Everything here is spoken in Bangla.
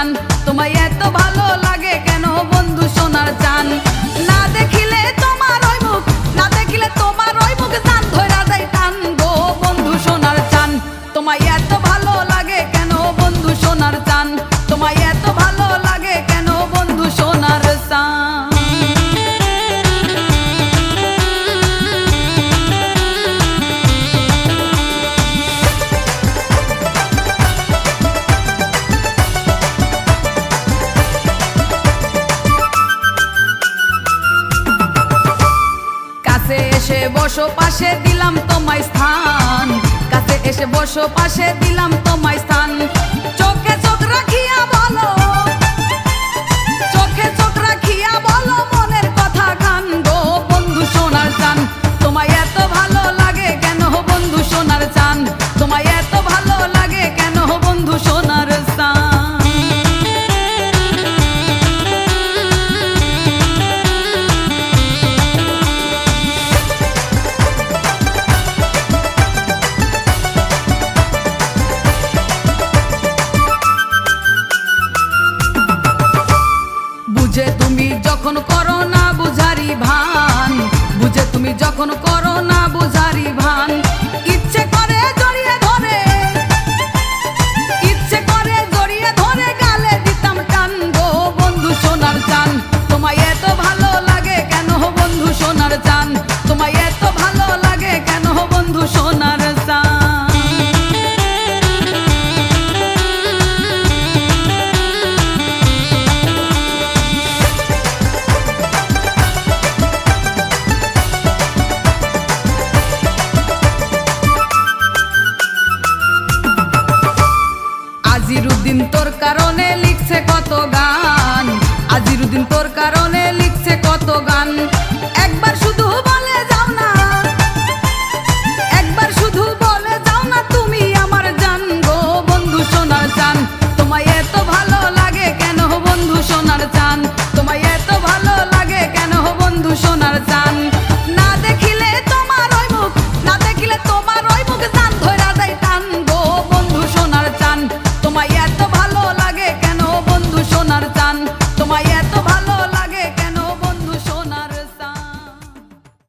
টান তোমায় এত ভালো লাগে কেন বন্ধু সোনার চান? না দেখিলে তোমার ওই মুখ, না দেখিলে তোমার ওই মুখ দান ধরা দেয় টান গো বন্ধু সোনার চান। তোমায় এত ভালো লাগে কেন বন্ধু সোনার চান? এসে বসো পাশে দিলাম তোমায় স্থান। কাছে এসে বসো পাশে দিলাম যখন করো না বুঝারি ভান, বুঝে তুমি যখন করো না বুঝারি ভান। ইচ্ছে করে জড়িয়ে ধরে, ইচ্ছে করে জড়িয়ে ধরে গালে দিতাম টান গো বন্ধু সোনার চান। তোমায় এত ভালো লাগে কেন বন্ধু সোনার চান? দিন তোর কারণে লিখছে কত গান। আজিরুদ্দিন তোর কারণে লিখছে কত গান।